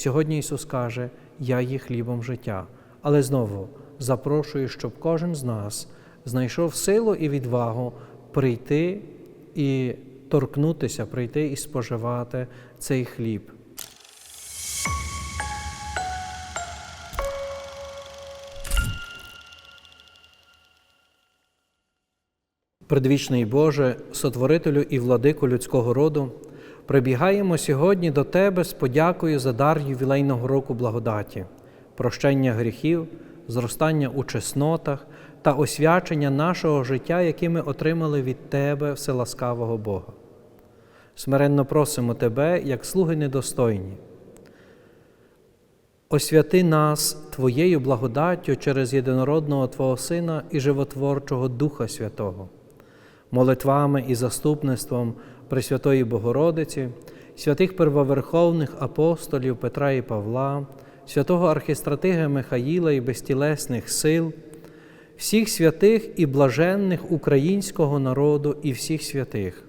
Сьогодні Ісус каже, Я є хлібом життя. Але знову запрошую, щоб кожен з нас знайшов силу і відвагу прийти і торкнутися, прийти і споживати цей хліб. Предвічний Боже, сотворителю і владику людського роду, прибігаємо сьогодні до Тебе з подякою за дар ювілейного року благодаті, прощення гріхів, зростання у чеснотах та освячення нашого життя, яке ми отримали від Тебе, вселаскавого Бога. Смиренно просимо Тебе, як слуги недостойні. Освяти нас Твоєю благодаттю через єдинородного Твого Сина і животворчого Духа Святого, молитвами і заступництвом Пресвятої Богородиці, святих первоверховних апостолів Петра і Павла, святого архістратига Михаїла і безтілесних сил, всіх святих і блаженних українського народу і всіх святих.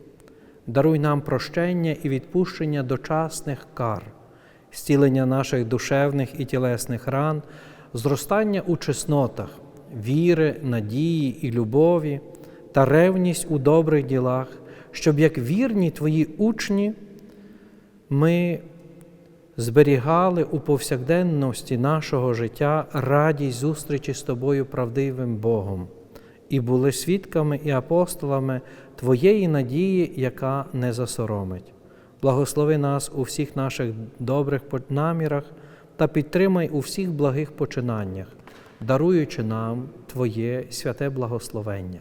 Даруй нам прощення і відпущення дочасних кар, зцілення наших душевних і тілесних ран, зростання у чеснотах, віри, надії і любові та ревність у добрих ділах, щоб як вірні Твої учні ми зберігали у повсякденності нашого життя радість зустрічі з Тобою правдивим Богом і були свідками і апостолами Твоєї надії, яка не засоромить. Благослови нас у всіх наших добрих намірах та підтримай у всіх благих починаннях, даруючи нам Твоє святе благословення.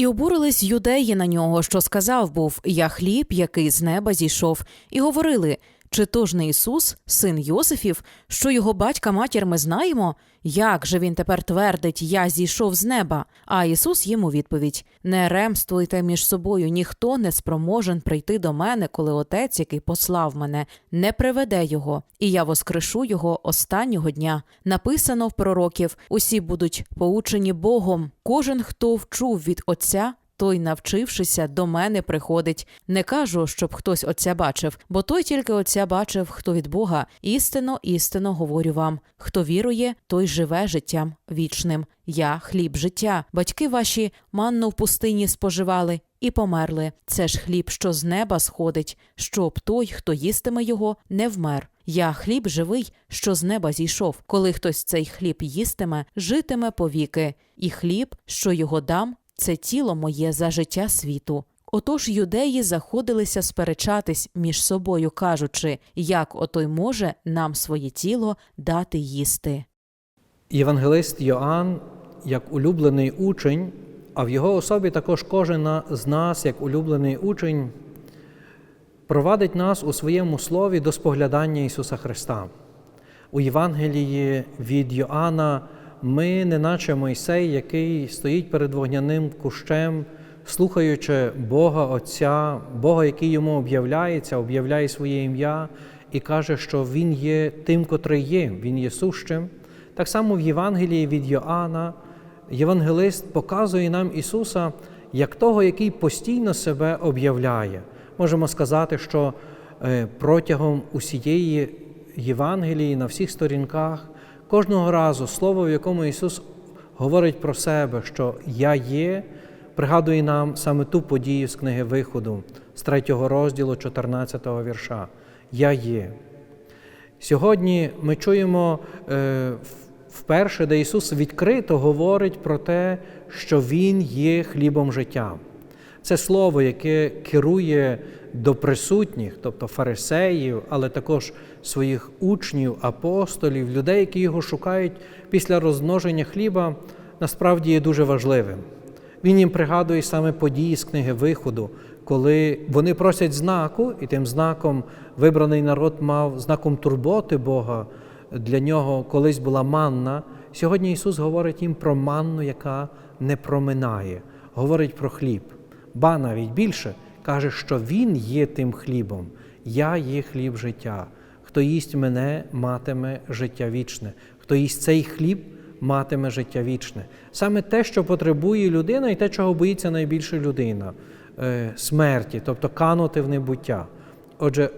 І обурились юдеї на нього, що сказав був Я хліб, який з неба зійшов, і говорили чи то ж не Ісус, син Йосифів, що його батька матір ми знаємо? Як же він тепер твердить, я зійшов з неба? А Ісус йому відповідь: Не ремствуйте між собою, ніхто не спроможен прийти до мене, коли Отець, який послав мене, не приведе його, і я воскрешу його останнього дня. Написано в пророків: усі будуть поучені Богом. Кожен, хто вчув від Отця, той, навчившися, до мене приходить. Не кажу, щоб хтось отця бачив, бо той тільки отця бачив, хто від Бога. Істинно, істинно говорю вам: хто вірує, той живе життям вічним. Я хліб життя. Батьки ваші манну в пустині споживали і померли. Це ж хліб, що з неба сходить, щоб той, хто їстиме його, не вмер. Я хліб живий, що з неба зійшов. Коли хтось цей хліб їстиме, житиме повіки, і хліб, що його дам, це тіло моє за життя світу. Отож юдеї заходилися сперечатись між собою, кажучи, як отой може нам своє тіло дати їсти. Євангелист Йоанн, як улюблений учень, а в його особі також кожен з нас, як улюблений учень, провадить нас у своєму слові до споглядання Ісуса Христа. У Євангелії від Йоанна ми, неначе Мойсей, який стоїть перед вогняним кущем, слухаючи Бога Отця, Бога, який йому об'являється, об'являє своє ім'я і каже, що Він є тим, котрий є, Він є сущим. Так само в Євангелії від Йоанна євангелист показує нам Ісуса як того, який постійно себе об'являє. Можемо сказати, що е, протягом усієї Євангелії на всіх сторінках Кожного разу слово, в якому Ісус говорить про себе, що Я є, пригадує нам саме ту подію з книги Виходу, з 3 розділу 14 вірша. Я є. Сьогодні ми чуємо е, вперше, де Ісус відкрито говорить про те, що Він є хлібом життя. Це слово, яке керує до присутніх, тобто фарисеїв, але також своїх учнів, апостолів, людей, які його шукають після розмноження хліба, насправді є дуже важливим. Він їм пригадує саме події з книги Виходу, коли вони просять знаку, і тим знаком вибраний народ мав знаком турботи Бога. Для нього колись була манна. Сьогодні Ісус говорить їм про манну, яка не проминає, говорить про хліб. Ба навіть більше каже, що Він є тим хлібом, я є хліб життя. Хто їсть мене, матиме життя вічне, хто їсть цей хліб, матиме життя вічне. Саме те, що потребує людина, і те, чого боїться найбільше людина. е, смерті, тобто канути в небуття. Отже,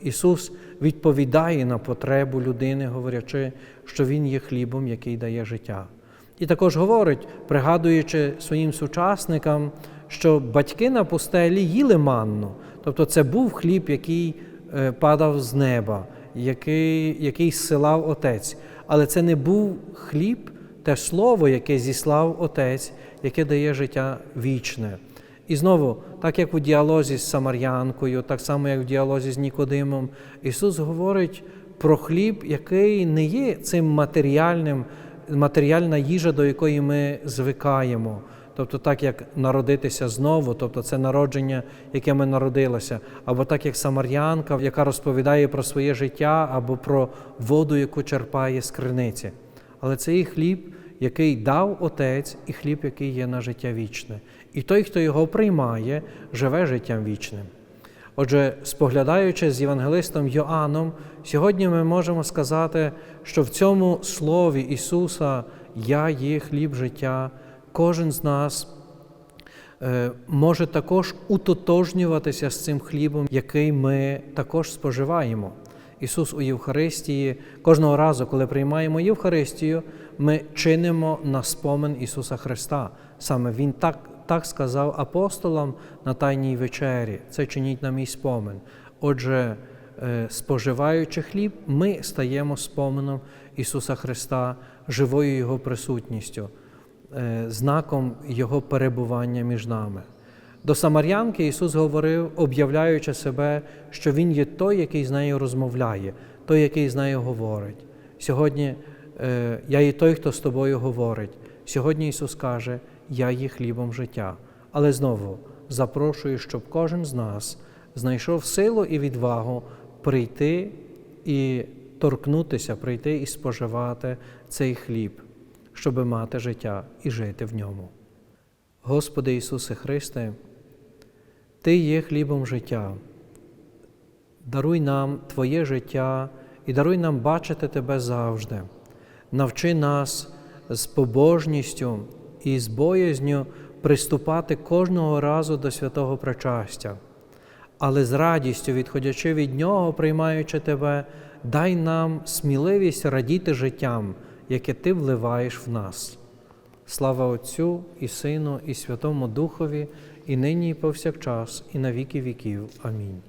Ісус відповідає на потребу людини, говорячи, що Він є хлібом, який дає життя. І також говорить, пригадуючи своїм сучасникам, що батьки на пустелі їли манну, тобто це був хліб, який е, падав з неба, який, який зсилав Отець. Але це не був хліб, те слово, яке зіслав Отець, яке дає життя вічне. І знову, так як у діалозі з Самарянкою, так само як в діалозі з Нікодимом, Ісус говорить про хліб, який не є цим матеріальним, матеріальна їжа, до якої ми звикаємо. Тобто, так як народитися знову, тобто це народження, яке ми народилися, або так як Самарянка, яка розповідає про своє життя, або про воду, яку черпає з криниці. Але це і хліб, який дав Отець, і хліб, який є на життя вічне. І той, хто його приймає, живе життям вічним. Отже, споглядаючи з Євангелистом Йоанном, сьогодні ми можемо сказати, що в цьому слові Ісуса Я є хліб життя, кожен з нас е, може також утотожнюватися з цим хлібом, який ми також споживаємо. Ісус у Євхаристії кожного разу, коли приймаємо Євхаристію, ми чинимо на спомин Ісуса Христа. Саме Він так, так сказав апостолам на Тайній вечері. Це чиніть на мій спомин. Отже, е, споживаючи хліб, ми стаємо споменом Ісуса Христа, живою Його присутністю, знаком Його перебування між нами. До Самарянки Ісус говорив, об'являючи себе, що Він є той, який з нею розмовляє, той, який з нею говорить. Сьогодні е, я є той, хто з тобою говорить. Сьогодні Ісус каже, Я є хлібом життя. Але знову запрошую, щоб кожен з нас знайшов силу і відвагу прийти і торкнутися, прийти і споживати цей хліб, щоб мати життя і жити в ньому. Господи Ісусе Христе, Ти є хлібом життя. Даруй нам Твоє життя і даруй нам бачити Тебе завжди. Навчи нас з побожністю і з боязню приступати кожного разу до святого причастя, але з радістю, відходячи від нього, приймаючи Тебе, дай нам сміливість радіти життям, яке Ти вливаєш в нас. Слава Отцю і Сину, і Святому Духові, і нині, і повсякчас, і на віки віків. Амінь.